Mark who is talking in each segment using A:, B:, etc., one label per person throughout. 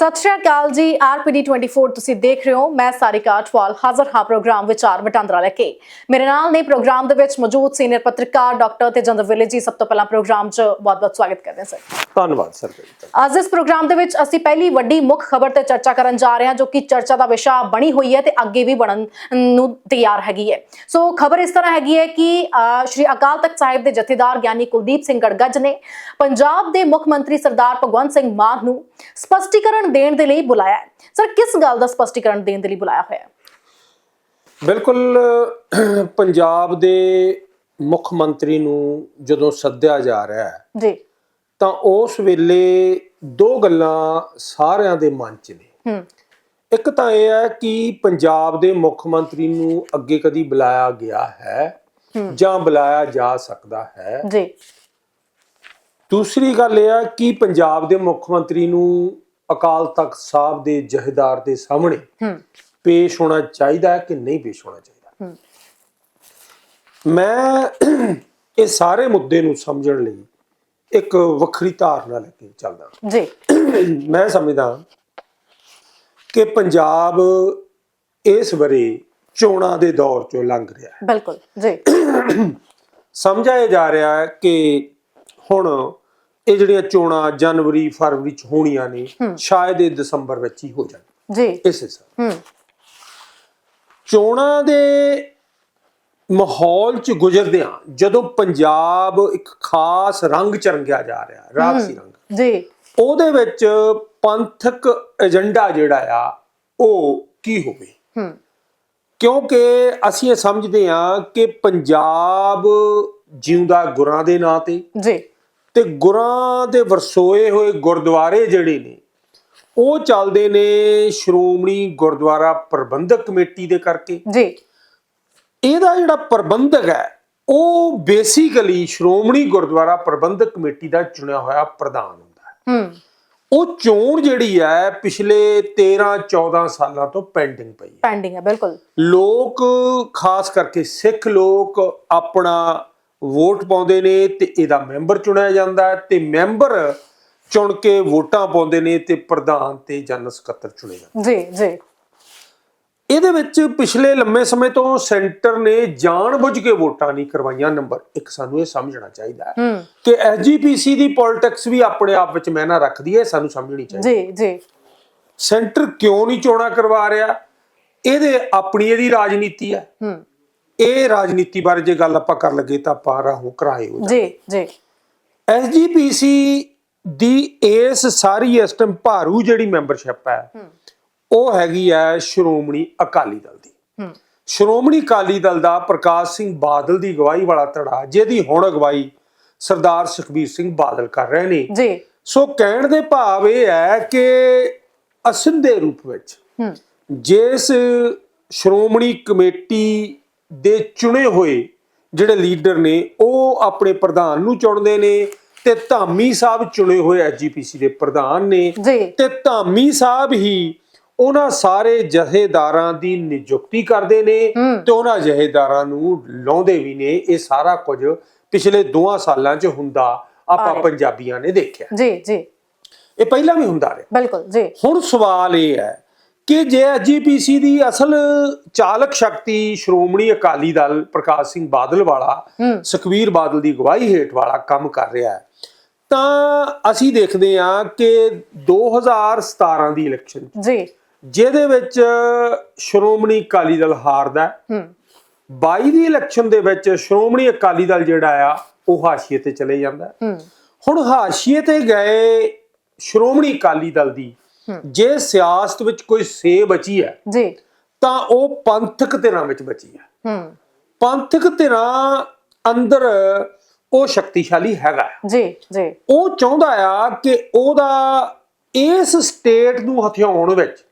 A: ਸਤਿ ਸ਼੍ਰੀ ਅਕਾਲ ਜੀ ਆਰਪੀਡੀ 24 ਤੁਸੀਂ ਦੇਖ ਰਹੇ ਹੋ। ਮੈਂ ਸਾਰਿਕਾ ਅਟਵਾਲ ਹਾਜ਼ਰ ਹਾਂ ਪ੍ਰੋਗਰਾਮ ਵਿਚਾਰ ਵਟਾਂਦਰਾ ਲੈ ਕੇ। ਮੇਰੇ ਨਾਲ ਨੇ ਪ੍ਰੋਗਰਾਮ ਦੇ ਵਿੱਚ ਮੌਜੂਦ ਸੀਨੀਅਰ ਪੱਤਰਕਾਰ ਡਾਕਟਰ ਤੇਜਿੰਦਰ ਵਿਲੇ ਜੀ। ਸਭ ਤੋਂ ਪਹਿਲਾਂ ਪ੍ਰੋਗਰਾਮ 'ਚ ਬਹੁਤ-ਬਹੁਤ ਸਵਾਗਤ ਕਰਦੇ ਹਾਂ ਸਰ।
B: ਧੰਨਵਾਦ ਸਰ।
A: ਅੱਜ ਇਸ ਪ੍ਰੋਗਰਾਮ ਦੇ ਵਿੱਚ ਅਸੀਂ ਪਹਿਲੀ ਵੱਡੀ ਮੁੱਖ ਖਬਰ ਤੇ ਚਰਚਾ ਕਰਨ ਜਾ ਰਹੇ ਹਾਂ ਜੋ ਕਿ ਚਰਚਾ ਦਾ ਵਿਸ਼ਾ ਬਣੀ ਹੋਈ ਹੈ ਤੇ ਅੱਗੇ ਵੀ ਬਣਨ ਨੂੰ ਤਿਆਰ ਹੈਗੀ ਹੈ। ਸੋ ਖਬਰ ਇਸ ਤਰ੍ਹਾਂ ਹੈਗੀ ਹੈ ਕਿ ਸ਼੍ਰੀ ਅਕਾਲ ਤਖਤ ਸਾਹਿਬ ਦੇ ਜਥੇਦਾਰ ਗਿਆਨੀ ਕੁਲਦੀਪ ਸਿੰਘ ਗੜਗੱਜ ਨੇ ਪੰਜਾਬ ਦੇ ਮੁੱਖ ਮੰਤਰੀ ਸਰਦਾਰ ਭਗਵੰਤ ਸਿੰਘ ਮਾਨ ਨੂੰ ਸਪਸ਼ਟੀਕਰਨ ਦੇਣ ਦੇ ਲਈ ਬੁਲਾਇਆ ਹੈ। ਸਰ ਕਿਸ ਗੱਲ ਦਾ ਸਪਸ਼ਟੀਕਰਨ ਦੇਣ ਦੇ ਲਈ ਬੁਲਾਇਆ ਹੋਇਆ ਹੈ?
B: ਬਿਲਕੁਲ ਪੰਜਾਬ ਦੇ ਮੁੱਖ ਮੰਤਰੀ ਨੂੰ ਜਦੋਂ ਸੱਦਿਆ ਜਾ ਰਿਹਾ ਹੈ
A: ਜੀ।
B: ਤਾਂ ਉਸ ਵੇਲੇ ਦੋ ਗੱਲਾਂ ਸਾਰਿਆਂ ਦੇ ਮਨ 'ਚ ਨੇ।
A: ਹੂੰ।
B: ਇੱਕ ਤਾਂ ਇਹ ਹੈ ਕਿ ਪੰਜਾਬ ਦੇ ਮੁੱਖ ਮੰਤਰੀ ਨੂੰ ਅੱਗੇ ਕਦੀ ਬੁਲਾਇਆ ਗਿਆ ਹੈ। ਜਾਂ ਬੁਲਾਇਆ ਜਾ ਸਕਦਾ ਹੈ।
A: ਜੀ।
B: ਦੂਸਰੀ ਗੱਲ ਇਹ ਹੈ ਕਿ ਪੰਜਾਬ ਦੇ ਮੁੱਖ ਮੰਤਰੀ ਨੂੰ ਅਕਾਲ ਤਖਤ ਸਾਹਿਬ ਦੇ ਜਹੇਦਾਰ ਦੇ ਸਾਹਮਣੇ ਪੇਸ਼ ਹੋਣਾ ਚਾਹੀਦਾ ਹੈ ਕਿ ਨਹੀਂ ਪੇਸ਼ ਹੋਣਾ ਚਾਹੀਦਾ? ਮੈਂ ਇਹ ਸਾਰੇ ਮੁੱਦੇ ਨੂੰ ਸਮਝਣ ਲਈ ਇੱਕ ਵੱਖਰੀ ਧਾਰਨਾ ਲੈ ਕੇ ਚੱਲਦਾ
A: ਜੀ।
B: ਮੈਂ ਸਮਝਦਾ ਕਿ ਪੰਜਾਬ ਇਸ ਵਰੇ ਚੋਣਾਂ ਦੇ ਦੌਰ ਚੋਂ ਲੰਘ ਰਿਹਾ ਹੈ।
A: ਬਿਲਕੁਲ ਜੀ।
B: ਸਮਝਾਇਆ ਜਾ ਰਿਹਾ ਹੈ ਕਿ ਹੁਣ ਇਹ ਜਿਹੜੀਆਂ ਚੋਣਾਂ ਜਨਵਰੀ ਫਰਵਰੀ ਚ ਹੋਣੀਆਂ ਨੇ ਸ਼ਾਇਦ ਇਹ ਦਸੰਬਰ ਵਿੱਚ ਹੀ ਹੋ ਜਾਣ।
A: ਜੀ।
B: ਇਸ ਹਿਸਾਬ
A: ਹੂੰ।
B: ਚੋਣਾਂ ਦੇ ਮਾਹੌਲ ਚ ਗੁਜ਼ਰਦਿਆਂ ਜਦੋਂ ਪੰਜਾਬ ਇੱਕ ਖਾਸ ਰੰਗ ਚ ਰੰਗਿਆ ਜਾ ਰਿਹਾ ਰਾਜਸੀ ਰੰਗ
A: ਜੀ।
B: ਉਹਦੇ ਵਿੱਚ ਪੰਥਕ ਏਜੰਡਾ ਜਿਹੜਾ ਆ ਉਹ ਕੀ ਹੋਵੇ?
A: ਹੂੰ।
B: ਕਿਉਂਕਿ ਅਸੀਂ ਇਹ ਸਮਝਦੇ ਹਾਂ ਕਿ ਪੰਜਾਬ ਜਿਉਂਦਾ ਗੁਰਾਂ ਦੇ ਨਾਂ ਤੇ
A: ਜੀ।
B: ਤੇ ਗੁਰਾਂ ਦੇ ਵਰਸੋਏ ਹੋਏ ਗੁਰਦੁਆਰੇ ਜਿਹੜੇ ਨੇ ਉਹ ਚੱਲਦੇ ਨੇ ਸ਼੍ਰੋਮਣੀ ਗੁਰਦੁਆਰਾ ਪ੍ਰਬੰਧਕ ਕਮੇਟੀ ਦੇ ਕਰਕੇ।
A: ਜੀ।
B: ਇਹਦਾ ਜਿਹੜਾ ਪ੍ਰਬੰਧਕ ਹੈ ਉਹ ਬੇਸਿਕਲੀ ਸ਼੍ਰੋਮਣੀ ਗੁਰਦੁਆਰਾ ਪ੍ਰਬੰਧਕ ਕਮੇਟੀ ਦਾ ਚੁਣਿਆ ਹੋਇਆ ਪ੍ਰਧਾਨ ਹੁੰਦਾ ਹੈ।
A: ਹੂੰ।
B: ਉਹ ਚੋਣ ਜਿਹੜੀ ਹੈ ਪਿਛਲੇ 13 14 ਸਾਲਾਂ ਤੋਂ ਪੈਂਡਿੰਗ ਪਈ ਹੈ।
A: ਪੈਂਡਿੰਗ ਹੈ ਬਿਲਕੁਲ।
B: ਲੋਕ ਖਾਸ ਕਰਕੇ ਸਿੱਖ ਲੋਕ ਆਪਣਾ ਵੋਟ ਪਾਉਂਦੇ ਨੇ ਤੇ ਇਹਦਾ ਮੈਂਬਰ ਚੁਣਿਆ ਜਾਂਦਾ ਹੈ ਤੇ ਮੈਂਬਰ ਚੁਣ ਕੇ ਵੋਟਾਂ ਪਾਉਂਦੇ ਨੇ ਤੇ ਪ੍ਰਧਾਨ ਤੇ ਜਨਰਲ ਸਕੱਤਰ ਚੁਣੇ ਜਾਂਦੇ
A: ਜੀ ਜੀ।
B: ਇਹਦੇ ਵਿੱਚ ਪਿਛਲੇ ਲੰਮੇ ਸਮੇਂ ਤੋਂ ਸੈਂਟਰ ਨੇ ਜਾਣਬੁੱਝ ਕੇ ਵੋਟਾਂ ਨਹੀਂ ਕਰਵਾਈਆਂ। ਨੰਬਰ 1 ਸਾਨੂੰ ਇਹ ਸਮਝਣਾ ਚਾਹੀਦਾ ਹੈ ਕਿ ਐਸਜੀਪੀਸੀ ਦੀ ਪੋਲਿਟਿਕਸ ਵੀ ਆਪਣੇ ਆਪ ਵਿੱਚ ਮੈਨਾ ਰੱਖਦੀ ਹੈ ਸਾਨੂੰ ਸਮਝਣੀ ਚਾਹੀਦੀ ਹੈ।
A: ਜੀ ਜੀ।
B: ਸੈਂਟਰ ਕਿਉਂ ਨਹੀਂ ਚੋਣਾਂ ਕਰਵਾ ਰਿਹਾ? ਇਹਦੇ ਆਪਣੀ ਇਹਦੀ ਰਾਜਨੀਤੀ ਹੂੰ। ਇਹ ਰਾਜਨੀਤੀ ਬਾਰੇ ਜੇ ਗੱਲ ਆਪਾਂ ਕਰ ਲੱਗੇ ਤਾਂ ਆਪਾਂ ਰਾਹੋਂ ਕਰਾਏ ਹੋ
A: ਜੀ ਜੀ।
B: ਐਸਜੀਪੀਸੀ ਦੀ ਇਸ ਸਾਰੀ ਇਸ ਟਾਈਮ ਭਾਰੂ ਜਿਹੜੀ ਮੈਂਬਰਸ਼ਿਪ ਹੈ
A: ਹੂੰ।
B: ਉਹ ਹੈਗੀ ਹੈ ਸ਼੍ਰੋਮਣੀ ਅਕਾਲੀ ਦਲ ਦੀ।
A: ਹੂੰ।
B: ਸ਼੍ਰੋਮਣੀ ਅਕਾਲੀ ਦਲ ਦਾ ਪ੍ਰਕਾਸ਼ ਸਿੰਘ ਬਾਦਲ ਦੀ ਅਗਵਾਈ ਵਾਲਾ ਧੜਾ ਜਿਹਦੀ ਹੁਣ ਅਗਵਾਈ ਸਰਦਾਰ ਸੁਖਬੀਰ ਸਿੰਘ ਬਾਦਲ ਕਰ ਰਹੇ ਨੇ।
A: ਜੀ।
B: ਸੋ ਕਹਿਣ ਦੇ ਭਾਵ ਇਹ ਹੈ ਕਿ ਅਸਿੰਧੇ ਰੂਪ ਵਿੱਚ
A: ਹੂੰ।
B: ਜਿਸ ਸ਼੍ਰੋਮਣੀ ਕਮੇਟੀ ਦੇ ਚੁਣੇ ਹੋਏ ਜਿਹੜੇ ਲੀਡਰ ਨੇ ਉਹ ਆਪਣੇ ਪ੍ਰਧਾਨ ਨੂੰ ਚੁਣਦੇ ਨੇ ਤੇ ਧਾਮੀ ਸਾਹਿਬ ਚੁਣੇ ਹੋਏ ਐਜੀਪੀਸੀ ਦੇ ਪ੍ਰਧਾਨ ਨੇ
A: ਜੀ।
B: ਤੇ ਧਾਮੀ ਸਾਹਿਬ ਹੀ ਉਹਨਾਂ ਸਾਰੇ ਜਥੇਦਾਰਾਂ ਦੀ ਨਿਯੁਕਤੀ ਕਰਦੇ ਨੇ। ਤੇ ਉਹਨਾਂ ਜਥੇਦਾਰਾਂ ਨੂੰ ਲਾਉਂਦੇ ਵੀ ਨੇ। ਇਹ ਸਾਰਾ ਕੁਝ ਪਿਛਲੇ ਦੋਆਂ ਸਾਲਾਂ 'ਚ ਹੁੰਦਾ ਆਪਾਂ। ਪੰਜਾਬੀਆਂ ਨੇ ਦੇਖਿਆ।
A: ਜੀ ਜੀ।
B: ਇਹ ਪਹਿਲਾਂ ਵੀ ਹੁੰਦਾ ਰਿਹਾ।
A: ਬਿਲਕੁਲ ਜੀ।
B: ਹੁਣ ਸਵਾਲ ਇਹ ਹੈ ਕਿ ਜੇ ਐਜੀਪੀਸੀ ਦੀ ਅਸਲ ਚਾਲਕ ਸ਼ਕਤੀ ਸ਼੍ਰੋਮਣੀ ਅਕਾਲੀ ਦਲ ਪ੍ਰਕਾਸ਼ ਸਿੰਘ ਬਾਦਲ ਵਾਲਾ ਸੁਖਵੀਰ ਬਾਦਲ ਦੀ ਅਗਵਾਈ ਹੇਠ ਵਾਲਾ ਕੰਮ ਕਰ ਰਿਹਾ ਹੈ ਤਾਂ ਅਸੀਂ ਦੇਖਦੇ ਹਾਂ ਕਿ 2017 ਦੀ ਇਲੈਕਸ਼ਨ
A: ਜੀ।
B: ਜਿਹਦੇ ਵਿੱਚ ਸ਼੍ਰੋਮਣੀ ਅਕਾਲੀ ਦਲ ਹਾਰਦਾ ਹੈ।
A: ਹੂੰ।
B: 22 ਦੀ ਇਲੈਕਸ਼ਨ ਦੇ ਵਿੱਚ ਸ਼੍ਰੋਮਣੀ ਅਕਾਲੀ ਦਲ ਜਿਹੜਾ ਆ ਉਹ ਹਾਸ਼ੀਏ ਤੇ ਚਲੇ ਜਾਂਦਾ ਹੁਣ ਹਾਸ਼ੀਏ ਤੇ ਗਏ ਸ਼੍ਰੋਮਣੀ ਅਕਾਲੀ ਦਲ ਦੀ। ਜੇ ਸਿਆਸਤ ਵਿੱਚ ਕੋਈ ਸੇ ਬਚੀ ਹੈ
A: ਜੀ।
B: ਤਾਂ ਉਹ ਪੰਥਕ ਧਿਰਾਂ ਵਿੱਚ ਬਚੀ ਹੈ।
A: ਹੂੰ।
B: ਪੰਥਕ ਧਿਰਾਂ ਅੰਦਰ ਉਹ ਸ਼ਕਤੀਸ਼ਾਲੀ ਹੈਗਾ।
A: ਜੀ ਜੀ।
B: ਉਹ ਚਾਹੁੰਦਾ ਆ ਕਿ ਉਹਦਾ ਇਸ ਸਟੇਟ ਨੂੰ ਹਥਿਆਉਣ ਵਿੱਚ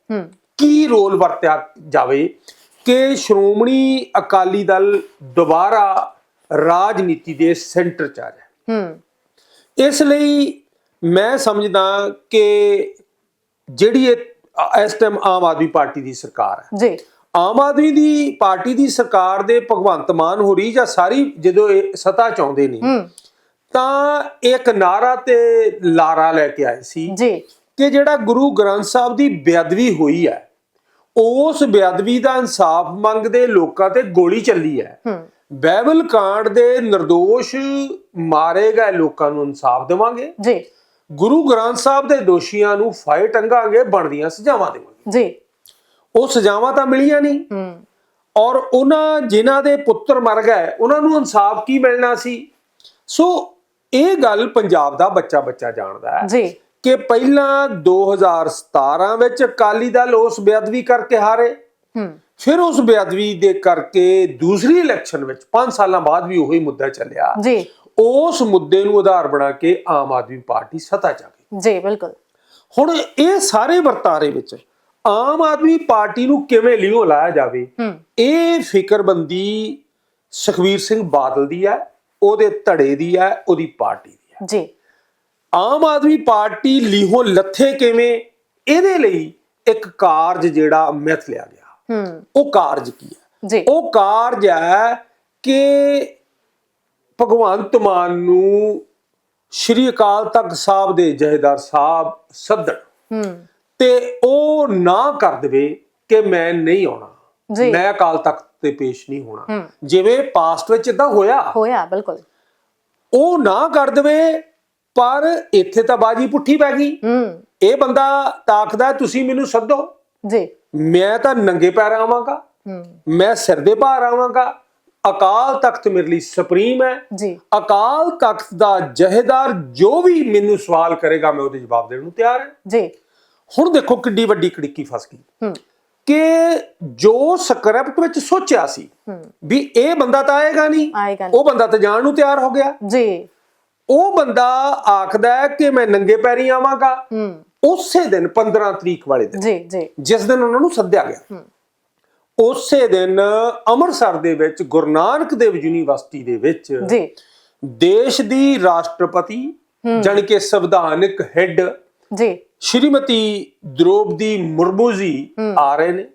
B: ਕੀ ਰੋਲ ਵਰਤਿਆ ਜਾਵੇ ਕਿ ਸ਼੍ਰੋਮਣੀ ਅਕਾਲੀ ਦਲ ਦੁਬਾਰਾ ਰਾਜਨੀਤੀ ਦੇ ਸੈਂਟਰ ਚ ਆ ਜਾਏ।
A: ਹੂੰ।
B: ਇਸ ਲਈ ਮੈਂ ਸਮਝਦਾ ਕਿ ਜਿਹੜੀ ਇਹ ਇਸ ਟਾਈਮ ਆਮ ਆਦਮੀ ਪਾਰਟੀ ਦੀ ਸਰਕਾਰ ਹੈ।
A: ਜੀ।
B: ਆਮ ਆਦਮੀ ਦੀ ਪਾਰਟੀ ਦੀ ਸਰਕਾਰ ਦੇ ਭਗਵੰਤ ਮਾਨ ਹੋਰੀ ਜਾਂ ਸਾਰੀ ਜਦੋਂ ਇਹ ਸਤਾ ਚਾਹੁੰਦੇ ਨੇ ਤਾਂ ਇੱਕ ਨਾਰਾ ਤੇ ਲਾਰਾ ਲੈ ਕੇ ਆਏ ਸੀ
A: ਜੀ।
B: ਕਿ ਜਿਹੜਾ ਗੁਰੂ ਗ੍ਰੰਥ ਸਾਹਿਬ ਦੀ ਬੇਅਦਬੀ ਹੋਈ ਹੈ ਉਸ ਬੇਅਦਬੀ ਦਾ ਇਨਸਾਫ ਮੰਗਦੇ ਲੋਕਾਂ ਤੇ ਗੋਲੀ ਚੱਲੀ ਹੈ।
A: ਹੂੰ।
B: ਬਾਈਬਲ ਕਾਂਡ ਦੇ નિર્ਦੋਸ਼ ਮਾਰੇ ਗਏ ਲੋਕਾਂ ਨੂੰ ਇਨਸਾਫ ਦੇਵਾਂਗੇ।
A: ਜੀ।
B: ਗੁਰੂ ਗ੍ਰੰਥ ਸਾਹਿਬ ਦੇ ਦੋਸ਼ੀਆਂ ਨੂੰ ਫਾਇ ਟੰਗਾਂਗੇ ਬਣਦੀਆਂ ਸਜ਼ਾਵਾਂ ਦੇਵਾਂਗੇ।
A: ਜੀ।
B: ਉਹ ਸਜ਼ਾਵਾਂ ਤਾਂ ਮਿਲੀਆਂ ਨਹੀਂ।
A: ਹੂੰ।
B: ਔਰ ਉਹਨਾਂ ਜਿਨ੍ਹਾਂ ਦੇ ਪੁੱਤਰ ਮਰ ਗਏ ਉਹਨਾਂ ਨੂੰ ਇਨਸਾਫ ਕੀ ਮਿਲਣਾ ਸੀ? ਸੋ ਇਹ ਗੱਲ ਪੰਜਾਬ ਦਾ ਬੱਚਾ ਬੱਚਾ ਜਾਣਦਾ ਹੈ
A: ਜੀ।
B: ਕਿ ਪਹਿਲਾਂ 2017 ਵਿੱਚ ਅਕਾਲੀ ਦਲ ਉਸ ਬੇਅਦਬੀ ਕਰਕੇ ਹਾਰੇ।
A: ਹੂੰ।
B: ਫਿਰ ਉਸ ਬੇਅਦਬੀ ਦੇ ਕਰਕੇ ਦੂਸਰੀ ਇਲੈਕਸ਼ਨ ਵਿੱਚ 5 ਸਾਲਾਂ ਬਾਅਦ ਵੀ ਉਹੀ ਮੁੱਦਾ ਚੱਲਿਆ।
A: ਜੀ।
B: ਉਸ ਮੁੱਦੇ ਨੂੰ ਆਧਾਰ ਬਣਾ ਕੇ ਆਮ ਆਦਮੀ ਪਾਰਟੀ ਸੱਤਾ ਚ ਆ ਗਈ।
A: ਜੀ ਬਿਲਕੁਲ।
B: ਹੁਣ ਇਹ ਸਾਰੇ ਵਰਤਾਰੇ ਵਿੱਚ ਆਮ ਆਦਮੀ ਪਾਰਟੀ ਨੂੰ ਕਿਵੇਂ ਲਿਓ ਲਾਇਆ ਜਾਵੇ ਇਹ ਫਿਕਰਬੰਦੀ ਸੁਖਵੀਰ ਸਿੰਘ ਬਾਦਲ ਦੀ ਹੈ ਉਹਦੇ ਧੜੇ ਦੀ ਹੈ ਉਹਦੀ ਪਾਰਟੀ ਦੀ ਹੈ।
A: ਜੀ।
B: ਆਮ ਆਦਮੀ ਪਾਰਟੀ ਲੀਹੋਂ ਲੱਥੇ ਕਿਵੇਂ ਇਹਦੇ ਲਈ ਇੱਕ ਕਾਰਜ ਜਿਹੜਾ ਮਿਥ ਲਿਆ ਗਿਆ।
A: ਹੂੰ।
B: ਉਹ ਕਾਰਜ ਕੀ ਹੈ?
A: ਜੀ।
B: ਉਹ ਕਾਰਜ ਹੈ ਕਿ ਭਗਵੰਤ ਮਾਨ ਨੂੰ ਸ਼੍ਰੀ ਅਕਾਲ ਤਖਤ ਸਾਹਿਬ ਦੇ ਜਹੇਦਾਰ ਸਾਹਿਬ ਸੱਦਣ।
A: ਹੂੰ।
B: ਤੇ ਉਹ ਨਾ ਕਰ ਦੇਵੇ ਕਿ ਮੈਂ ਨਹੀਂ ਆਉਣਾ।
A: ਜੀ।
B: ਮੈਂ ਅਕਾਲ ਤਖਤ ਤੇ ਪੇਸ਼ ਨਹੀਂ ਹੋਣਾ। ਜਿਵੇਂ ਪਾਸਟ ਵਿੱਚ ਇਦਾਂ ਹੋਇਆ।
A: ਹੋਇਆ ਬਿਲਕੁਲ।
B: ਉਹ ਨਾ ਕਰ ਦੇਵੇ ਪਰ ਇੱਥੇ ਤਾਂ ਬਾਜੀ ਪੁੱਠੀ ਪੈ ਗਈ।
A: ਹੂੰ।
B: ਇਹ ਬੰਦਾ ਤਾਕਦਾ ਤੁਸੀਂ ਮੈਨੂੰ ਸੱਦੋ।
A: ਜੀ।
B: ਮੈਂ ਤਾਂ ਨੰਗੇ ਪੈਰ ਆਵਾਂਗਾ। ਮੈਂ ਸਿਰ ਦੇ ਭਾਰ ਆਵਾਂਗਾ। ਅਕਾਲ ਤਖਤ ਮੇਰੇ ਲਈ ਸੁਪਰੀਮ ਹੈ।
A: ਜੀ।
B: ਅਕਾਲ ਤਖਤ ਦਾ ਜਹੇਦਾਰ ਜੋ ਵੀ ਮੈਨੂੰ ਸਵਾਲ ਕਰੇਗਾ ਮੈਂ ਉਹਦੇ ਜਵਾਬ ਦੇਣ ਨੂੰ ਤਿਆਰ ਹਾਂ।
A: ਜੀ।
B: ਹੁਣ ਦੇਖੋ ਕਿੱਡੀ ਵੱਡੀ ਕੜਿੱਕੀ ਫਸ ਗਈ।
A: ਹੂੰ।
B: ਕਿ ਜੋ ਸਕ੍ਰਿਪਟ ਵਿੱਚ ਸੋਚਿਆ ਸੀ ਵੀ ਇਹ ਬੰਦਾ ਤਾਂ ਆਏਗਾ ਨਹੀਂ
A: ਆਏਗਾ ਨਹੀਂ।
B: ਉਹ ਬੰਦਾ ਤਾਂ ਜਾਣ ਨੂੰ ਤਿਆਰ ਹੋ ਗਿਆ।
A: ਜੀ।
B: ਉਹ ਬੰਦਾ ਆਖਦਾ ਹੈ ਕਿ ਮੈਂ ਨੰਗੇ ਪੈਰੀ ਆਵਾਂਗਾ।
A: ਹੂੰ।
B: ਉਸੇ ਦਿਨ 15 ਤਰੀਕ ਵਾਲੇ ਦਿਨ
A: ਜੀ ਜੀ।
B: ਜਿਸ ਦਿਨ ਉਹਨਾਂ ਨੂੰ ਸੱਦਿਆ ਗਿਆ। ਉਸੇ ਦਿਨ ਅੰਮ੍ਰਿਤਸਰ ਦੇ ਵਿੱਚ ਗੁਰੂ ਨਾਨਕ ਦੇਵ ਯੂਨੀਵਰਸਿਟੀ ਦੇ ਵਿੱਚ
A: ਜੀ।
B: ਦੇਸ਼ ਦੀ ਰਾਸ਼ਟਰਪਤੀ ਜਾਣੀ ਕਿ ਸੰਵਿਧਾਨਕ ਹੈੱਡ
A: ਜੀ।
B: ਸ਼੍ਰੀਮਤੀ ਦ੍ਰੋਪਦੀ ਮੁਰਮੂ ਜੀ ਆ ਰਹੇ ਨੇ।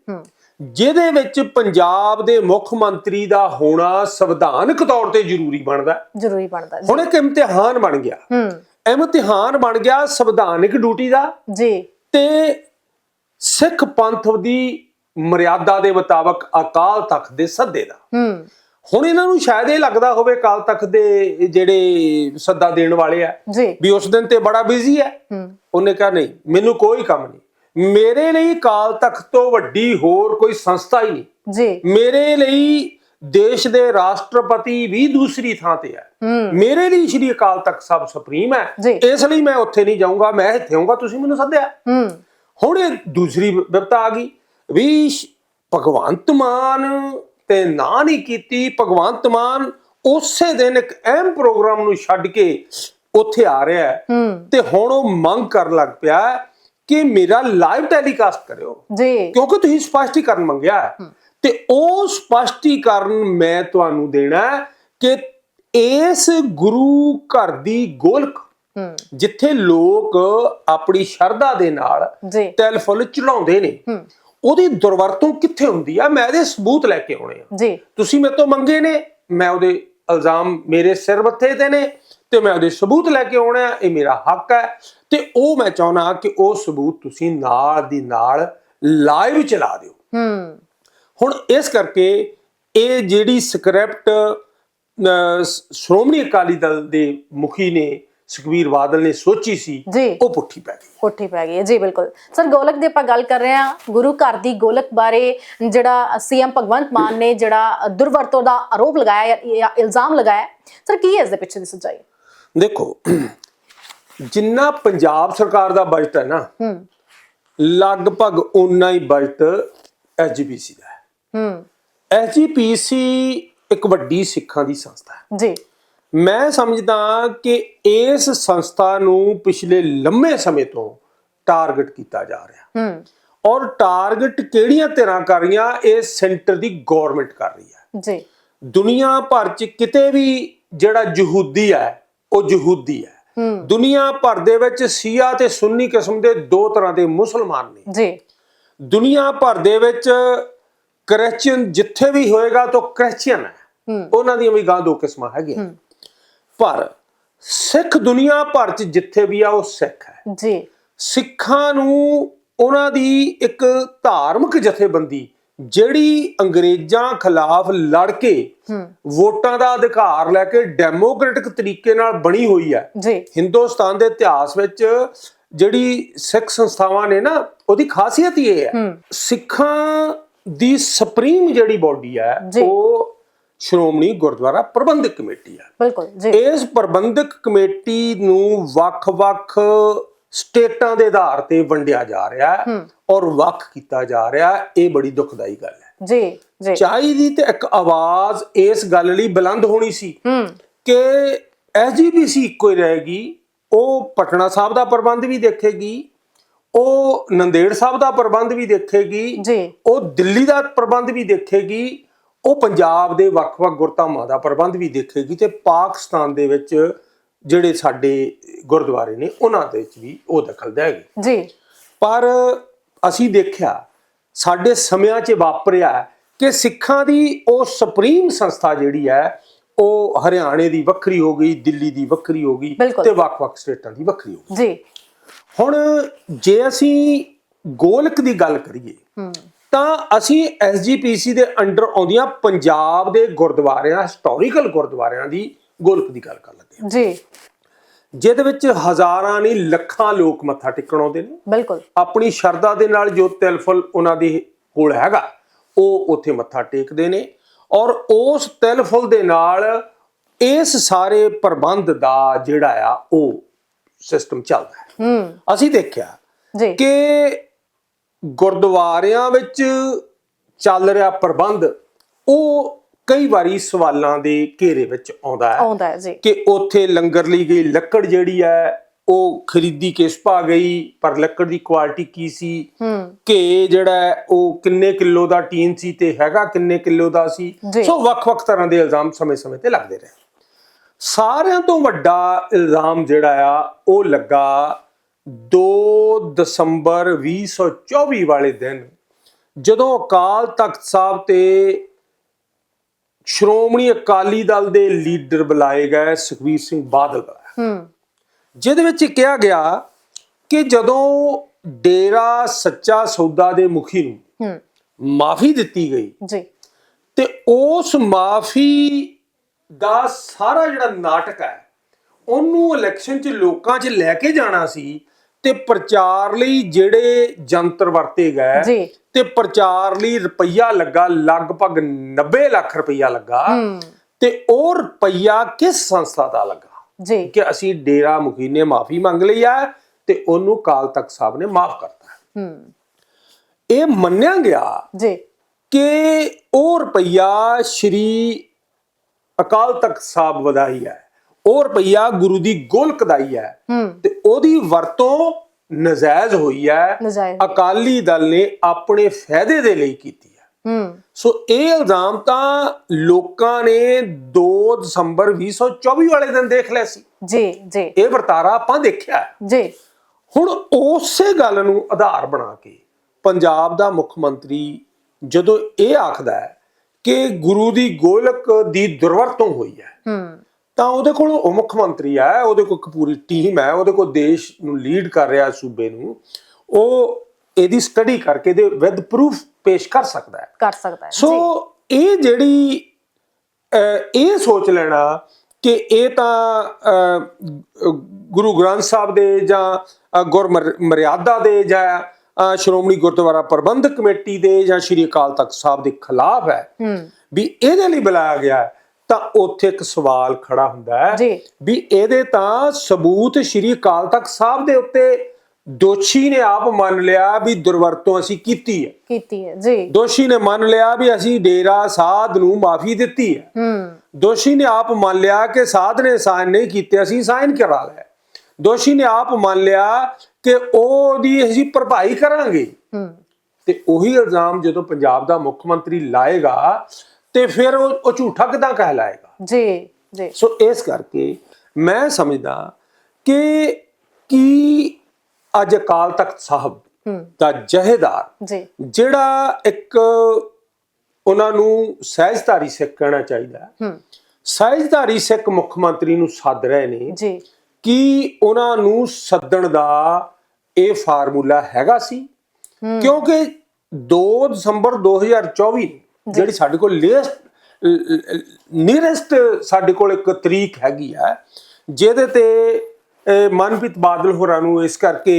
B: ਜਿਹਦੇ ਵਿੱਚ ਪੰਜਾਬ ਦੇ ਮੁੱਖ ਮੰਤਰੀ ਦਾ ਹੋਣਾ ਸੰਵਿਧਾਨਕ ਤੌਰ ਤੇ ਜ਼ਰੂਰੀ ਬਣਦਾ।
A: ਜ਼ਰੂਰੀ ਬਣਦਾ
B: ਹੁਣ ਇੱਕ ਇਮਤਿਹਾਨ ਬਣ ਗਿਆ।
A: ਹੂੰ।
B: ਇਮਤਿਹਾਨ ਬਣ ਗਿਆ ਸੰਵਿਧਾਨਕ ਡਿਊਟੀ ਦਾ।
A: ਜੀ।
B: ਤੇ ਸਿੱਖ ਪੰਥ ਦੀ ਮਰਿਆਦਾ ਦੇ ਮੁਤਾਬਕ ਅਕਾਲ ਤਖਤ ਦੇ ਸੱਦੇ ਦਾ।
A: ਹੂੰ।
B: ਹੁਣ ਇਹਨਾਂ ਨੂੰ ਸ਼ਾਇਦ ਇਹ ਲੱਗਦਾ ਹੋਵੇ ਅਕਾਲ ਤਖਤ ਦੇ ਜਿਹੜੇ ਸੱਦਾ ਦੇਣ ਵਾਲੇ ਆ ਵੀ ਉਸ ਦਿਨ ਤੇ ਬੜਾ ਬਿਜ਼ੀ ਹੈ। ਉਹਨੇ ਕਿਹਾ ਨਹੀਂ ਮੈਨੂੰ ਕੋਈ ਕੰਮ ਨਹੀਂ। ਮੇਰੇ ਲਈ ਅਕਾਲ ਤਖਤ ਤੋਂ ਵੱਡੀ ਹੋਰ ਕੋਈ ਸੰਸਥਾ ਹੀ ਨਹੀਂ।
A: ਜੀ।
B: ਮੇਰੇ ਲਈ ਦੇਸ਼ ਦੇ ਰਾਸ਼ਟਰਪਤੀ ਵੀ ਦੂਸਰੀ ਥਾਂ ਤੇ ਹੈ। ਮੇਰੇ ਲਈ ਸ਼੍ਰੀ ਅਕਾਲ ਤਖਤ ਸਾਹਿਬ ਸੁਪਰੀਮ ਹੈ। ਇਸ ਲਈ ਮੈਂ ਉੱਥੇ ਨਹੀਂ ਜਾਊਂਗਾ ਮੈਂ ਇੱਥੇ ਆਊਂਗਾ ਤੁਸੀਂ ਮੈਨੂੰ ਸੱਦਿਆ। ਹੁਣ ਇਹ ਦੂਸਰੀ ਵਿਪਤਾ ਆ ਗਈ। ਵੀ ਭਗਵੰਤ ਮਾਨ ਤੇ ਨਾ ਨਹੀਂ ਕੀਤੀ ਭਗਵੰਤ ਮਾਨ ਉਸੇ ਦਿਨ ਇੱਕ ਅਹਿਮ ਪ੍ਰੋਗਰਾਮ ਨੂੰ ਛੱਡ ਕੇ ਉੱਥੇ ਆ ਰਿਹਾ ਹੈ ਤੇ ਹੁਣ ਉਹ ਮੰਗ ਕਰਨ ਲੱਗ ਪਿਆ ਕਿ ਮੇਰਾ ਲਾਈਵ ਟੈਲੀਕਾਸਟ ਕਰਿਓ।
A: ਜੀ।
B: ਕਿਉਂਕਿ ਤੁਸੀਂ ਸਪਸ਼ਟੀਕਰਨ ਮੰਗਿਆ ਹੈ। ਤੇ ਉਹ ਸਪਸ਼ਟੀਕਰਨ ਮੈਂ ਤੁਹਾਨੂੰ ਦੇਣਾ ਹੈ ਕਿ ਇਸ ਗੁਰੂ ਘਰ ਦੀ ਗੋਲਕ ਜਿੱਥੇ ਲੋਕ ਆਪਣੀ ਸ਼ਰਧਾ ਦੇ ਨਾਲ ਤਿਲ ਫੁੱਲ ਚੜਾਉਂਦੇ ਨੇ ਉਹਦੀ ਦੁਰਵਰਤੋਂ ਕਿੱਥੇ ਹੁੰਦੀ ਆ? ਮੈਂ ਇਹਦੇ ਸਬੂਤ ਲੈ ਕੇ ਆਉਣੇ ਆ।
A: ਜੀ।
B: ਤੁਸੀਂ ਮੇਰੇ ਤੋਂ ਮੰਗੇ ਨੇ ਮੈਂ ਉਹਦੇ ਇਲਜ਼ਾਮ ਮੇਰੇ ਸਿਰ ਮੱਥੇ ਤੇ ਨੇ ਤੇ ਮੈਂ ਉਹਦੇ ਸਬੂਤ ਲੈ ਕੇ ਆਉਣਾ ਆ ਇਹ ਮੇਰਾ ਹੱਕ ਹੈ। ਤੇ ਉਹ ਮੈਂ ਚਾਹਣਾ ਕਿ ਉਹ ਸਬੂਤ ਤੁਸੀਂ ਨਾਲ ਦੀ ਨਾਲ ਲਾਈਵ ਚਲਾ ਦਿਓ।
A: ਹੂੰ।
B: ਹੁਣ ਇਸ ਕਰਕੇ ਇਹ ਜਿਹੜੀ ਸਕ੍ਰਿਪਟ ਸ਼੍ਰੋਮਣੀ ਅਕਾਲੀ ਦਲ ਦੇ ਮੁਖੀ ਨੇ ਸੁਖਬੀਰ ਬਾਦਲ ਨੇ ਸੋਚੀ ਸੀ
A: ਜੀ।
B: ਉਹ ਪੁੱਠੀ ਪੈ ਗਈ।
A: ਕੋਠੀ ਪੈ ਗਈ ਹੈ। ਜੀ ਬਿਲਕੁਲ। ਸਰ ਗੋਲਕ ਦੀ ਆਪਾਂ ਗੱਲ ਕਰ ਰਹੇ ਹਾਂ। ਗੁਰੂ ਘਰ ਦੀ ਗੋਲਕ ਬਾਰੇ ਜਿਹੜਾ ਸੀਐਮ ਭਗਵੰਤ ਮਾਨ ਨੇ ਜਿਹੜਾ ਦੁਰਵਰਤੋਂ ਦਾ ਆਰੋਪ ਲਗਾਇਆ ਜਾਂ- ਜਾਂ ਇਲਜ਼ਾਮ ਲਗਾਇਆ ਸਰ ਕੀ ਹੈ ਇਸ ਦੇ ਪਿੱਛੇ ਦੀ ਸੱਚਾਈ?
B: ਦੇਖੋ ਜਿੰਨਾ ਪੰਜਾਬ ਸਰਕਾਰ ਦਾ ਬਜਟ ਹੈ ਨਾ
A: ਹੂੰ।
B: ਲਗਭਗ ਉਨਾ ਹੀ ਬਜਟ ਐਸਜੀਪੀਸੀ ਦਾ ਹੈ।
A: ਹੂੰ।
B: ਐਸਜੀਪੀਸੀ ਇੱਕ ਵੱਡੀ ਸਿੱਖਾਂ ਦੀ ਸੰਸਥਾ ਹੈ।
A: ਜੀ।
B: ਮੈਂ ਸਮਝਦਾ ਕਿ ਇਸ ਸੰਸਥਾ ਨੂੰ ਪਿਛਲੇ ਲੰਮੇ ਸਮੇਂ ਤੋਂ ਟਾਰਗੇਟ ਕੀਤਾ ਜਾ ਰਿਹਾ।
A: ਹੂੰ।
B: ਔਰ ਟਾਰਗੇਟ ਕਿਹੜੀਆਂ ਧਿਰਾਂ ਕਰ ਰਹੀਆਂ ਇਹ ਸੈਂਟਰ ਦੀ ਗਵਰਨਮੈਂਟ ਕਰ ਰਹੀ ਹੈ।
A: ਜੀ।
B: ਦੁਨੀਆ ਭਰ 'ਚ ਕਿਤੇ ਵੀ ਜਿਹੜਾ ਯਹੂਦੀ ਹੈ ਉਹ ਯਹੂਦੀ ਹੈ। ਦੁਨੀਆ ਭਰ ਦੇ ਵਿੱਚ ਸ਼ੀਆ ਤੇ ਸੁੰਨੀ ਕਿਸਮ ਦੇ ਦੋ ਤਰ੍ਹਾਂ ਦੇ ਮੁਸਲਮਾਨ ਨੇ।
A: ਜੀ।
B: ਦੁਨੀਆ ਭਰ ਦੇ ਵਿੱਚ ਕ੍ਰਿਸਚੀਅਨ ਜਿੱਥੇ ਵੀ ਹੋਏਗਾ ਤਾਂ ਕ੍ਰਿਸਚੀਅਨ ਹੂੰ। ਉਹਨਾਂ ਦੀਆਂ ਵੀ ਗਾਂ ਦੋ ਕਿਸਮਾਂ ਹੈਗੀਆਂ। ਪਰ ਸਿੱਖ ਦੁਨੀਆ ਭਰ 'ਚ ਜਿੱਥੇ ਵੀ ਆ ਉਹ ਸਿੱਖ ਹੈ।
A: ਜੀ।
B: ਸਿੱਖਾਂ ਨੂੰ ਉਹਨਾਂ ਦੀ ਇੱਕ ਧਾਰਮਿਕ ਜਥੇਬੰਦੀ ਜਿਹੜੀ ਅੰਗਰੇਜ਼ਾਂ ਖਿਲਾਫ ਲੜ ਕੇ ਵੋਟਾਂ ਦਾ ਅਧਿਕਾਰ ਲੈ ਕੇ ਡੈਮੋਕ੍ਰੈਟਿਕ ਤਰੀਕੇ ਨਾਲ ਬਣੀ ਹੋਈ ਹੈ।
A: ਜੀ।
B: ਹਿੰਦੁਸਤਾਨ ਦੇ ਇਤਿਹਾਸ ਵਿੱਚ ਜਿਹੜੀ ਸਿੱਖ ਸੰਸਥਾਵਾਂ ਨੇ ਨਾ ਉਹਦੀ ਖਾਸੀਅਤ ਇਹ ਹੈ। ਸਿੱਖਾਂ ਦੀ ਸੁਪਰੀਮ ਜਿਹੜੀ ਬਾਡੀ ਹੈ। ਉਹ ਸ਼੍ਰੋਮਣੀ ਗੁਰਦੁਆਰਾ ਪ੍ਰਬੰਧਕ ਕਮੇਟੀ ਹੈ
A: ਬਿਲਕੁਲ ਜੀ।
B: ਇਸ ਪ੍ਰਬੰਧਕ ਕਮੇਟੀ ਨੂੰ ਵੱਖ-ਵੱਖ ਸਟੇਟਾਂ ਦੇ ਆਧਾਰ ਤੇ ਵੰਡਿਆ ਜਾ ਰਿਹਾ ਹੈ ਔਰ ਵੱਖ ਕੀਤਾ ਜਾ ਰਿਹਾ ਇਹ ਬੜੀ ਦੁਖਦਾਈ ਗੱਲ ਹੈ।
A: ਜੀ ਜੀ।
B: ਚਾਹੀਦੀ ਤੇ ਇੱਕ ਆਵਾਜ਼ ਇਸ ਗੱਲ ਲਈ ਬੁਲੰਦ ਹੋਣੀ ਸੀ ਕਿ ਐਸਜੀਪੀਸੀ ਇੱਕੋ ਹੀ ਰਹੇਗੀ ਉਹ ਪਟਨਾ ਸਾਹਿਬ ਦਾ ਪ੍ਰਬੰਧ ਵੀ ਦੇਖੇਗੀ ਉਹ ਨੰਦੇੜ ਸਾਹਿਬ ਦਾ ਪ੍ਰਬੰਧ ਵੀ ਦੇਖੇਗੀ
A: ਜੀ।
B: ਉਹ ਦਿੱਲੀ ਦਾ ਪ੍ਰਬੰਧ ਵੀ ਦੇਖੇਗੀ ਉਹ ਪੰਜਾਬ ਦੇ ਵੱਖ-ਵੱਖ ਗੁਰਧਾਮਾਂ ਦਾ ਪ੍ਰਬੰਧ ਵੀ ਦੇਖੇਗੀ ਤੇ ਪਾਕਿਸਤਾਨ ਦੇ ਵਿੱਚ ਜਿਹੜੇ ਸਾਡੇ ਗੁਰਦੁਆਰੇ ਨੇ ਉਹਨਾਂ ਦੇ ਵਿੱਚ ਵੀ ਉਹ ਦਖਲ ਦੇਗੀ
A: ਜੀ।
B: ਪਰ ਅਸੀਂ ਦੇਖਿਆ ਸਾਡੇ ਸਮਿਆਂ 'ਚ ਵਾਪਰਿਆ ਕਿ ਸਿੱਖਾਂ ਦੀ ਉਹ ਸੁਪਰੀਮ ਸੰਸਥਾ ਜਿਹੜੀ ਹੈ ਉਹ ਹਰਿਆਣੇ ਦੀ ਵੱਖਰੀ ਹੋ ਗਈ ਦਿੱਲੀ ਦੀ ਵੱਖਰੀ ਹੋ ਗਈ। ਤੇ ਵੱਖ-ਵੱਖ ਸਟੇਟਾਂ ਦੀ ਵੱਖਰੀ ਹੋ ਗਈ।
A: ਜੀ।
B: ਹੁਣ ਜੇ ਅਸੀਂ ਗੋਲਕ ਦੀ ਗੱਲ ਕਰੀਏ
A: ਹੂੰ।
B: ਤਾਂ ਅਸੀਂ ਐਸਜੀਪੀਸੀ ਦੇ ਅੰਡਰ ਆਉਂਦੀਆਂ ਪੰਜਾਬ ਦੇ ਗੁਰਦੁਆਰਿਆਂ ਹਿਸਟੋਰੀਕਲ ਗੁਰਦੁਆਰਿਆਂ ਦੀ ਗੋਲਕ ਦੀ ਗੱਲ ਕਰ ਲੈਂਦੇ ਹਾਂ।
A: ਜੀ।
B: ਜਿਹਦੇ ਵਿੱਚ ਹਜ਼ਾਰਾਂ ਨਹੀਂ ਲੱਖਾਂ ਲੋਕ ਮੱਥਾ ਟੇਕਣ ਆਉਂਦੇ ਨੇ।
A: ਬਿਲਕੁਲ।
B: ਆਪਣੀ ਸ਼ਰਧਾ ਦੇ ਨਾਲ ਜੋ ਤਿਲਫਲ ਉਹਨਾਂ ਦੇ ਕੋਲ ਹੈਗਾ ਉਹ ਉੱਥੇ ਮੱਥਾ ਟੇਕਦੇ ਨੇ। ਔਰ ਉਸ ਤਿਲਫਲ ਦੇ ਨਾਲ ਇਸ ਸਾਰੇ ਪ੍ਰਬੰਧ ਦਾ ਜਿਹੜਾ ਆ ਉਹ ਸਿਸਟਮ ਚੱਲਦਾ ਹੈ।
A: ਹੂੰ।
B: ਅਸੀਂ ਦੇਖਿਆ
A: ਜੀ।
B: ਕਿ ਗੁਰਦੁਆਰਿਆਂ ਵਿੱਚ ਚੱਲ ਰਿਹਾ ਪ੍ਰਬੰਧ ਉਹ ਕਈ ਵਾਰੀ ਸਵਾਲਾਂ ਦੇ ਘੇਰੇ ਵਿੱਚ ਆਉਂਦਾ ਹੈ
A: ਆਉਂਦਾ ਹੈ ਜੀ।
B: ਕਿ ਉੱਥੇ ਲੰਗਰ ਲਈ ਗਈ ਲੱਕੜ ਜਿਹੜੀ ਹੈ ਉਹ ਖਰੀਦੀ ਕਿਸ ਪਾ ਗਈ ਪਰ ਲੱਕੜ ਦੀ ਕੁਆਲਿਟੀ ਕੀ ਸੀ? ਘੇ ਜਿਹੜਾ ਉਹ ਕਿੰਨੇ ਕਿਲੋ ਦਾ ਟੀਨ ਸੀ ਤੇ ਹੈਗਾ ਕਿੰਨੇ ਕਿਲੋ ਦਾ ਸੀ। ਸੋ ਵੱਖ-ਵੱਖ ਤਰ੍ਹਾਂ ਦੇ ਇਲਜ਼ਾਮ ਸਮੇਂ-ਸਮੇਂ ਤੇ ਲੱਗਦੇ ਰਹੇ। ਸਾਰਿਆਂ ਤੋਂ ਵੱਡਾ ਇਲਜ਼ਾਮ ਜਿਹੜਾ ਆ ਉਹ ਲੱਗਾ 2 ਦਸੰਬਰ 2024 ਵਾਲੇ ਦਿਨ ਜਦੋਂ ਅਕਾਲ ਤਖਤ ਸਾਹਿਬ ਤੇ ਸ਼੍ਰੋਮਣੀ ਅਕਾਲੀ ਦਲ ਦੇ ਲੀਡਰ ਬੁਲਾਏ ਗਏ ਸੁਖਬੀਰ ਸਿੰਘ ਬਾਦਲ
A: ਹੂੰ।
B: ਜਿਹਦੇ ਵਿੱਚ ਕਿਹਾ ਗਿਆ ਕਿ ਜਦੋਂ ਡੇਰਾ ਸੱਚਾ ਸੌਦਾ ਦੇ ਮੁਖੀ ਨੂੰ
A: ਹੂੰ।
B: ਮਾਫੀ ਦਿੱਤੀ ਗਈ
A: ਜੀ।
B: ਤੇ ਉਸ ਮਾਫੀ ਦਾ ਸਾਰਾ ਜਿਹੜਾ ਨਾਟਕ ਹੈ ਉਹਨੂੰ ਇਲੈਕਸ਼ਨ 'ਚ ਲੋਕਾਂ 'ਚ ਲੈ ਕੇ ਜਾਣਾ ਸੀ ਤੇ ਪ੍ਰਚਾਰ ਲਈ ਜਿਹੜੇ ਜੰਤਰ ਵਰਤੇ ਗਏ
A: ਜੀ।
B: ਤੇ ਪ੍ਰਚਾਰ ਲਈ ਰੁਪਈਆ ਲੱਗਾ ਲਗਭਗ 90 ਲੱਖ ਰੁਪਈਆ ਲੱਗਾ ਤੇ ਉਹ ਰੁਪਈਆ ਕਿਸ ਸੰਸਥਾ ਦਾ ਲੱਗਾ?
A: ਜੀ।
B: ਕਿ ਅਸੀਂ ਡੇਰਾ ਮੁਖੀ ਨੇ ਮਾਫੀ ਮੰਗ ਲਈ ਆ ਤੇ ਉਹਨੂੰ ਕਾਲ ਤਖਤ ਸਾਹਿਬ ਨੇ ਮਾਫ ਕਰਤਾ
A: ਹੂੰ।
B: ਇਹ ਮੰਨਿਆ ਗਿਆ
A: ਜੀ।
B: ਕਿ ਉਹ ਰੁਪਈਆ ਸ਼੍ਰੀ ਅਕਾਲ ਤਖਤ ਸਾਹਿਬ ਵਧਾਈ ਹੈ। ਉਹ ਰੁਪਈਆ ਗੁਰੂ ਦੀ ਗੋਲਕ ਦਾ ਹੀ। ਤੇ ਉਹਦੀ ਵਰਤੋਂ ਨਜਾਇਜ਼ ਹੋਈ ਹੈ। ਅਕਾਲੀ ਦਲ ਨੇ ਆਪਣੇ ਫਾਇਦੇ ਦੇ ਲਈ ਕੀਤੀ ਹੈ। ਸੋ ਇਹ ਇਲਜ਼ਾਮ ਤਾਂ ਲੋਕਾਂ ਨੇ 2 ਦਸੰਬਰ 2024 ਵਾਲੇ ਦਿਨ ਦੇਖ ਲਿਆ ਸੀ।
A: ਜੀ ਜੀ।
B: ਇਹ ਵਰਤਾਰਾ ਆਪਾਂ ਦੇਖਿਆ।
A: ਜੀ।
B: ਹੁਣ ਉਸੇ ਗੱਲ ਨੂੰ ਆਧਾਰ ਬਣਾ ਕੇ ਪੰਜਾਬ ਦਾ ਮੁੱਖ ਮੰਤਰੀ ਜਦੋਂ ਇਹ ਆਖਦਾ ਹੈ ਕਿ ਗੁਰੂ ਦੀ ਗੋਲਕ ਦੀ ਦੁਰਵਰਤੋਂ ਹੋਈ ਹੈ।
A: ਹੂੰ।
B: ਤਾਂ ਉਹਦੇ ਕੋਲ ਉਹ ਮੁੱਖ ਮੰਤਰੀ ਹੈ ਉਹਦੇ ਕੋਲ ਇੱਕ ਪੂਰੀ ਟੀਮ ਹੈ ਉਹਦੇ ਕੋਲ ਦੇਸ਼ ਨੂੰ ਲੀਡ ਕਰ ਰਿਹਾ ਸੂਬੇ ਨੂੰ ਉਹ ਇਹਦੀ ਸਟੱਡੀ ਕਰਕੇ ਦੇ ਵਿਦ ਪ੍ਰੂਫ ਪੇਸ਼ ਕਰ ਸਕਦਾ ਹੈ।
A: ਕਰ ਸਕਦਾ ਹੈ
B: ਸੋ ਇਹ ਜਿਹੜੀ ਇਹ ਸੋਚ ਲੈਣਾ ਕਿ ਇਹ ਤਾਂ ਗੁਰੂ ਗ੍ਰੰਥ ਸਾਹਿਬ ਦੇ ਜਾਂ ਗੁਰ ਮਰ- ਮਰਿਆਦਾ ਦੇ ਜਾਂ ਸ਼੍ਰੋਮਣੀ ਗੁਰਦੁਆਰਾ ਪ੍ਰਬੰਧਕ ਕਮੇਟੀ ਦੇ ਜਾਂ ਸ਼੍ਰੀ ਅਕਾਲ ਤਖਤ ਸਾਹਿਬ ਦੇ ਖਿਲਾਫ ਹੈ
A: ਹੂੰ।
B: ਵੀ ਇਹਦੇ ਲਈ ਬੁਲਾਇਆ ਗਿਆ ਹੈ, ਤਾਂ ਉੱਥੇ ਇੱਕ ਸਵਾਲ ਖੜਾ ਹੁੰਦਾ ਹੈ ਵੀ ਇਹਦੇ ਤਾਂ ਸਬੂਤ ਸ਼੍ਰੀ ਅਕਾਲ ਤਖਤ ਸਾਹਿਬ ਦੇ ਉੱਤੇ ਦੋਸ਼ੀ ਨੇ ਆਪ ਮੰਨ ਲਿਆ ਵੀ ਦੁਰਵਰਤੋਂ ਅਸੀਂ ਕੀਤੀ ਹੈ।
A: ਕੀਤੀ ਹੈ ਜੀ।
B: ਦੋਸ਼ੀ ਨੇ ਮੰਨ ਲਿਆ ਵੀ ਅਸੀਂ ਡੇਰਾ ਸਾਧ ਨੂੰ ਮਾਫੀ ਦਿੱਤੀ ਹੈ।
A: ਹੂੰ।
B: ਦੋਸ਼ੀ ਨੇ ਆਪ ਮੰਨ ਲਿਆ ਕਿ ਸਾਧ ਨੇ ਸਾਈਨ ਨਹੀਂ ਕੀਤੇ ਅਸੀਂ ਸਾਈਨ ਕਰਾ ਲਿਆ ਦੋਸ਼ੀ ਨੇ ਆਪ ਮੰਨ ਲਿਆ ਕਿ ਉਹਦੀ ਅਸੀਂ ਭਰਪਾਈ ਕਰਾਂਗੇ।
A: ਹੂੰ।
B: ਤੇ ਉਹੀ ਇਲਜ਼ਾਮ ਜਦੋਂ ਪੰਜਾਬ ਦਾ ਮੁੱਖ ਮੰਤਰੀ ਲਾਏਗਾ ਤੇ ਫਿਰ ਉਹ ਉਹ ਝੂਠਾ ਕਿਦਾਂ ਕਹਿਲਾਏਗਾ?
A: ਜੀ ਜੀ।
B: ਸੋ ਇਸ ਕਰਕੇ ਮੈਂ ਸਮਝਦਾ ਕਿ ਕੀ ਅੱਜ ਅਕਾਲ ਤਖਤ ਸਾਹਿਬ ਦਾ ਜਹੇਦਾਰ
A: ਜੀ।
B: ਜਿਹੜਾ ਇੱਕ ਉਹਨਾਂ ਨੂੰ ਸਹਿਜਧਾਰੀ ਸਿੱਖ ਕਹਿਣਾ ਚਾਹੀਦਾ ਹੈ।
A: ਹੂੰ।
B: ਸਹਿਜਧਾਰੀ ਸਿੱਖ ਮੁੱਖ ਮੰਤਰੀ ਨੂੰ ਸੱਦ ਰਹੇ ਨੇ
A: ਜੀ।
B: ਕਿ ਉਹਨਾਂ ਨੂੰ ਸੱਦਣ ਦਾ ਇਹ ਫਾਰਮੂਲਾ ਹੈਗਾ ਸੀ। ਕਿਉਂਕਿ 2 ਦਸੰਬਰ 2024 ਜਿਹੜੀ ਸਾਡੇ ਕੋਲ ਲੇਸਟ ਨੀਅਰੈਸਟ ਸਾਡੇ ਕੋਲ ਇੱਕ ਤਰੀਕ ਹੈਗੀ ਆ ਜਿਹਦੇ ਤੇ ਮਨਪ੍ਰੀਤ ਬਾਦਲ ਹੋਰਾਂ ਨੂੰ ਇਸ ਕਰਕੇ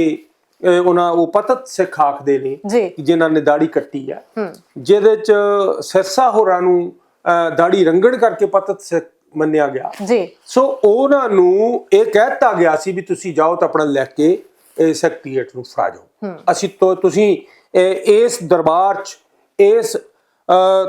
B: ਉਹਨਾਂ ਉਹ ਪਤਤ ਸਿੱਖ ਆਖਦੇ ਨੇ ਜਿਨ੍ਹਾਂ ਨੇ ਦਾੜੀ ਕੱਟੀ ਆ। ਜਿਹਦੇ ਚ ਸਿਰਸਾ ਹੋਰਾਂ ਨੂੰ ਦਾੜੀ ਰੰਗਣ ਕਰਕੇ ਪਤਤ ਸਿੱਖ ਮੰਨਿਆ ਗਿਆ।
A: ਜੀ।
B: ਸੋ ਉਹਨਾਂ ਨੂੰ ਇਹ ਕਹਿਤਾ ਗਿਆ ਸੀ ਵੀ ਤੁਸੀਂ ਜਾਓ ਤਾਂ ਆਪਣਾ ਲੈ ਕੇ ਇਹ ਸੈਕਟਰੀਏਟ ਨੂੰ ਫੜਾ ਜਾਓ। ਅਸੀਂ ਤੋਂ ਤੁਸੀਂ ਇਸ ਦਰਬਾਰ 'ਚ ਇਸ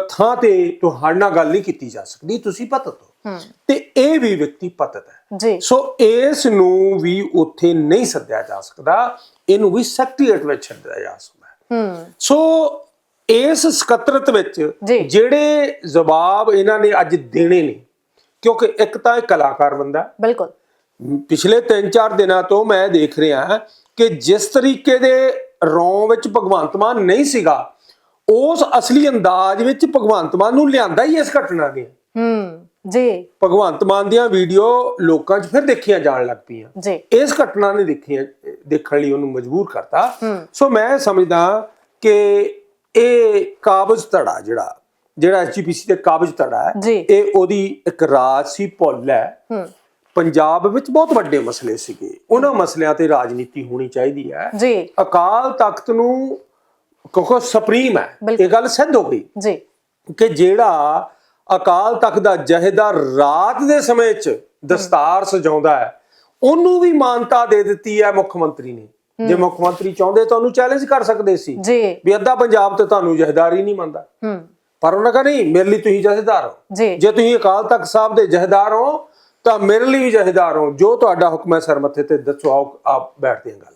B: ਥਾਂ ਤੇ ਤੁਹਾਡੇ ਨਾਲ ਗੱਲ ਨਹੀਂ ਕੀਤੀ ਜਾ ਸਕਦੀ ਤੁਸੀਂ ਪਤਤ ਹੋ। ਤੇ ਇਹ ਵੀ ਵਿਅਕਤੀ ਪਤਤ ਹੈ। ਸੋ ਇਸ ਨੂੰ ਵੀ ਉੱਥੇ ਨਹੀਂ ਸੱਦਿਆ ਜਾ ਸਕਦਾ ਇਹਨੂੰ ਵੀ ਸੈਕਟਰੀਏਟ ਵਿੱਚ ਛੱਡਿਆ ਜਾ ਸਕਦਾ ਸੋ ਇਸ ਸਕੱਤਰਤ ਵਿੱਚ। ਜਿਹੜੇ ਜਵਾਬ ਇਹਨਾਂ ਨੇ ਅੱਜ ਦੇਣੇ ਨੇ ਕਿਉਂਕਿ ਇੱਕ ਤਾਂ ਇਹ ਕਲਾਕਾਰ ਬੰਦਾ
A: ਬਿਲਕੁਲ।
B: ਪਿਛਲੇ 3-4 ਦਿਨਾਂ ਤੋਂ ਮੈਂ ਦੇਖ ਰਿਹਾ ਕਿ ਜਿਸ ਤਰੀਕੇ ਦੇ ਰੌਂ ਵਿੱਚ ਭਗਵੰਤ ਮਾਨ ਨਹੀਂ ਸੀਗਾ ਉਸ ਅਸਲੀ ਅੰਦਾਜ਼ ਵਿੱਚ ਭਗਵੰਤ ਮਾਨ ਨੂੰ ਲਿਆਂਦਾ ਹੀ ਇਸ ਘਟਨਾ ਨੇ।
A: ਹੂੰ ਜੀ।
B: ਭਗਵੰਤ ਮਾਨ ਦੀਆਂ ਵੀਡੀਓ ਲੋਕਾਂ 'ਚ ਫਿਰ ਦੇਖੀਆਂ ਜਾਣ ਲੱਗ ਪਈਆਂ।
A: ਜੀ।
B: ਇਸ ਘਟਨਾ ਨੇ ਦੇਖੀਆਂ ਦੇਖਣ ਲਈ ਉਹਨੂੰ ਮਜਬੂਰ ਕਰਤਾ। ਸੋ ਮੈਂ ਸਮਝਦਾ ਕਿ ਇਹ ਕਾਬਜ਼ ਧੜਾ ਜਿਹੜਾ ਜਿਹੜਾ ਐਸਜੀਪੀਸੀ ਤੇ ਕਾਬਜ਼ ਧੜਾ ਹੈ। ਇਹ ਉਹਦੀ ਇੱਕ ਰਾਜਸੀ ਭੁੱਲ ਹੈ।
A: ਹੂੰ।
B: ਪੰਜਾਬ ਵਿੱਚ ਬਹੁਤ ਵੱਡੇ ਮਸਲੇ ਸੀਗੇ। ਉਹਨਾਂ ਮਸਲਿਆਂ ਤੇ ਰਾਜਨੀਤੀ ਹੋਣੀ ਚਾਹੀਦੀ ਹੈ।
A: ਜੀ।
B: ਅਕਾਲ ਤਖਤ ਨੂੰ ਕਿਉਂਕਿ ਸੁਪਰੀਮ ਹੈ। ਇਹ ਗੱਲ ਸਿੱਧ ਹੋ ਗਈ।
A: ਜੀ।
B: ਕਿ ਜਿਹੜਾ ਅਕਾਲ ਤਖਤ ਦਾ ਜਹੇਦਾਰ ਰਾਤ ਦੇ ਸਮੇਂ 'ਚ ਦਸਤਾਰ ਸਜਾਉਂਦਾ ਹੈ ਉਹਨੂੰ ਵੀ ਮਾਨਤਾ ਦੇ ਦਿੱਤੀ ਹੈ ਮੁੱਖ ਮੰਤਰੀ ਨੇ। ਜੇ ਮੁੱਖ ਮੰਤਰੀ ਚਾਹੁੰਦੇ ਤਾਂ ਉਹਨੂੰ ਚੈਲੰਜ ਕਰ ਸਕਦੇ ਸੀ।
A: ਜੀ।
B: ਵੀ ਅੱਧਾ ਪੰਜਾਬ ਤੇ ਤੁਹਾਨੂੰ ਜਹੇਦਾਰ ਨਹੀਂ ਮੰਨਦਾ। ਪਰ ਉਹਨਾਂ ਕਹਾ ਨਹੀਂ ਮੇਰੇ ਲਈ ਤੁਸੀਂ ਜਹੇਦਾਰ ਹੋ।
A: ਜੀ।
B: ਤੁਸੀਂ ਅਕਾਲ ਤਖਤ ਸਾਹਿਬ ਦੇ ਜਹੇਦਾਰ ਹੋ ਤਾਂ ਮੇਰੇ ਲਈ ਵੀ ਜਹੇਦਾਰ ਹੋ। ਜੋ ਤੁਹਾਡਾ ਹੁਕਮ ਹੈ ਸਰ ਮੱਥੇ ਤੇ ਦੱਸੋ ਆਓ ਆਪ ਬੈਠਦੇ ਹਾਂ ਗੱਲ।
A: ਹੂੰ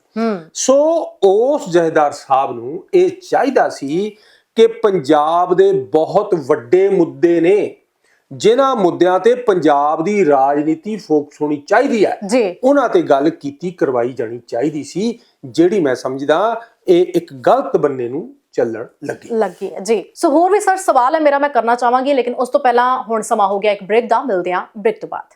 B: ਸੋ ਉਸ ਜਹੇਦਾਰ ਸਾਹਿਬ ਨੂੰ ਇਹ ਚਾਹੀਦਾ ਸੀ ਕਿ ਪੰਜਾਬ ਦੇ ਬਹੁਤ ਵੱਡੇ ਮੁੱਦੇ ਨੇ ਜਿਨ੍ਹਾਂ ਮੁੱਦਿਆਂ ਤੇ ਪੰਜਾਬ ਦੀ ਰਾਜਨੀਤੀ ਫੋਕਸ ਹੋਣੀ ਚਾਹੀਦੀ ਹੈ। ਉਹਨਾਂ ਤੇ ਗੱਲ ਕੀਤੀ ਕਰਵਾਈ ਜਾਣੀ ਚਾਹੀਦੀ ਸੀ ਜਿਹੜੀ ਮੈਂ ਸਮਝਦਾ ਇਹ ਇੱਕ ਗਲਤ ਬੰਨੇ ਨੂੰ ਚੱਲਣ ਲੱਗੀ।
A: ਲੱਗੀ ਹੈ ਜੀ। ਸੋ ਹੋਰ ਵੀ ਸਰ ਸਵਾਲ ਹੈ ਮੇਰਾ ਮੈਂ ਕਰਨਾ ਚਾਹਾਂਗੀ ਲੇਕਿਨ ਉਸ ਤੋਂ ਪਹਿਲਾਂ ਹੁਣ ਸਮਾਂ ਹੋ ਗਿਆ ਇੱਕ ਬ੍ਰੇਕ ਦਾ ਮਿਲਦੇ ਹਾਂ ਬ੍ਰੇਕ ਤੋਂ ਬਾਅਦ।